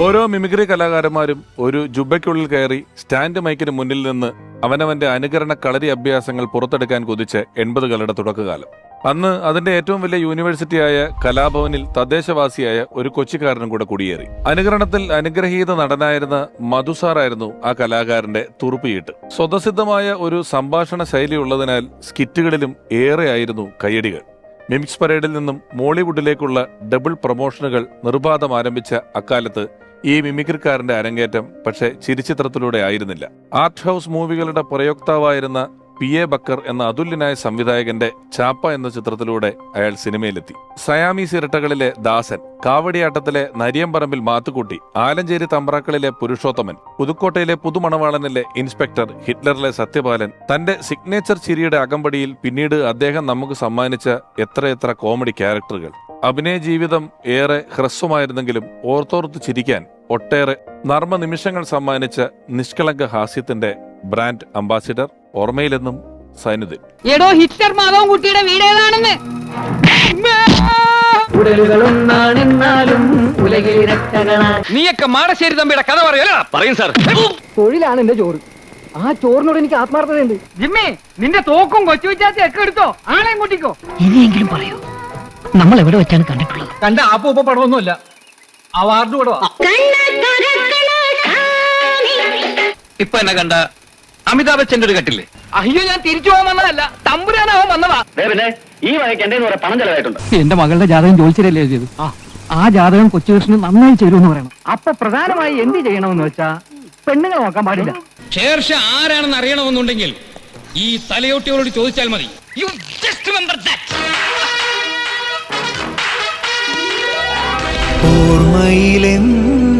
ഓരോ മിമിക്രി കലാകാരന്മാരും ഒരു ജുബയ്ക്കുള്ളിൽ കയറി സ്റ്റാൻഡ് മൈക്കിന് മുന്നിൽ നിന്ന് അവനവന്റെ അനുകരണ കളരി അഭ്യാസങ്ങൾ പുറത്തെടുക്കാൻ കുതിച്ച് എൺപതുകളുടെ തുടക്കകാലം. അന്ന് അതിന്റെ ഏറ്റവും വലിയ യൂണിവേഴ്സിറ്റിയായ കലാഭവനിൽ തദ്ദേശവാസിയായ ഒരു കൊച്ചിക്കാരനും കൂടെ കുടിയേറി. അനുകരണത്തിൽ അനുഗ്രഹീത നടനായിരുന്ന മധുസാറായിരുന്നു ആ കലാകാരന്റെ തുറുപ്പിയിട്ട് സ്വതസിദ്ധമായ ഒരു സംഭാഷണ ശൈലി ഉള്ളതിനാൽ സ്കിറ്റുകളിലും ഏറെയായിരുന്നു കയ്യടികൾ. മിമിക്സ് പരേഡിൽ നിന്നും മോളിവുഡിലേക്കുള്ള ഡബിൾ പ്രൊമോഷനുകൾ നിർബാധം ആരംഭിച്ച അക്കാലത്ത് ഈ മിമിക്രിക്കാരന്റെ അരങ്ങേറ്റം പക്ഷേ ചിരിച്ചിത്രത്തിലൂടെ ആയിരുന്നില്ല. ആർട്ട് ഹൗസ് മൂവികളുടെ പ്രയോക്താവായിരുന്ന പി എ ബക്കർ എന്ന അതുല്യനായ സംവിധായകന്റെ ചാപ്പ എന്ന ചിത്രത്തിലൂടെ അയാൾ സിനിമയിലെത്തി. സയാമീസ് ഇരട്ടകളിലെ ദാസൻ കാവടിയാട്ടത്തിലെ നരിയമ്പറമ്പിൽ മാത്തുക്കുട്ടി ആലഞ്ചേരി തമ്പ്രാക്കളിലെ പുരുഷോത്തമൻ പുതുക്കോട്ടയിലെ പുതുമണവാളനിലെ ഇൻസ്പെക്ടർ ഹിറ്റ്ലറിലെ സത്യപാലൻ തന്റെ സിഗ്നേച്ചർ ചിരിയുടെ അകമ്പടിയിൽ പിന്നീട് അദ്ദേഹം നമുക്ക് സമ്മാനിച്ച എത്രയെത്ര കോമഡി ക്യാരക്ടറുകൾ. അഭിനയ ജീവിതം ഏറെ ഹ്രസ്വമായിരുന്നെങ്കിലും ഓർത്തോർത്ത് ചിരിക്കാൻ ഒട്ടേറെ നർമ്മ നിമിഷങ്ങൾ സമ്മാനിച്ച നിഷ്കളങ്ക ഹാസ്യത്തിന്റെ ബ്രാൻഡ് അംബാസിഡർ ഓർമ്മയിലെന്നും സൈനുദ്ദീൻ. എടോ ഹിറ്റ്ലർ മാധവൻകുട്ടിയുടെ വീട് ഏതാണെന്ന്? നീയൊക്കെ മാടശ്ശേരി തമ്പിയുടെ കഥ പറയല പറയും സാർ. തൊഴിലാണ് എന്റെ ചോറ്. ആ ചോറിനോട് എനിക്ക് ആത്മാർത്ഥതയുണ്ട് ജിമ്മി നിന്റെ തോക്കും കൊച്ചു വിച്ചാത്തി ഒക്കെ എടുത്തോ? ആളെയും കൂട്ടിക്കോ. ഇനിയെങ്കിലും പറയൂ. നമ്മൾ എവിടെ വെച്ചാണ് കണ്ടിട്ടുള്ളത്? കണ്ട ആപ്പ് ഉപ്പ പടമൊന്നുമല്ല അവാർഡ് കൂടെ വാ. ഇപ്പൊ എന്നെ കണ്ട അമിതാഭ് ബച്ചന്റെ ഒരു കട്ടില്ലേ അയ്യോ ഞാൻ തിരിച്ചു പോകാൻ വന്നതല്ല. തമ്പുരാനാവാൻ വന്നതാ. പിന്നെ ഈ വകയ്ക്ക് എന്റെ കുറെ പണം ചെലവായിട്ടുണ്ട്. എന്റെ മകളുടെ ജാതകം ജോലിച്ചിരല്ലേ ചെയ്തു ആ. ജാതകം കൊച്ചുകൃഷ്ണന് നന്നായി ചേരുമെന്ന് പറയണം. അപ്പൊ പ്രധാനമായി എന്ത് ചെയ്യണമെന്ന് വെച്ചാ പെണ്ണുങ്ങൾ നോക്കാൻ പാടില്ല. ശേർഷ ആരാണെന്ന് അറിയണമെന്നുണ്ടെങ്കിൽ ഈ തലയോട്ടിയോട് ചോദിച്ചാൽ മതി. You just remember that ഓർമ്മയിലെന്നും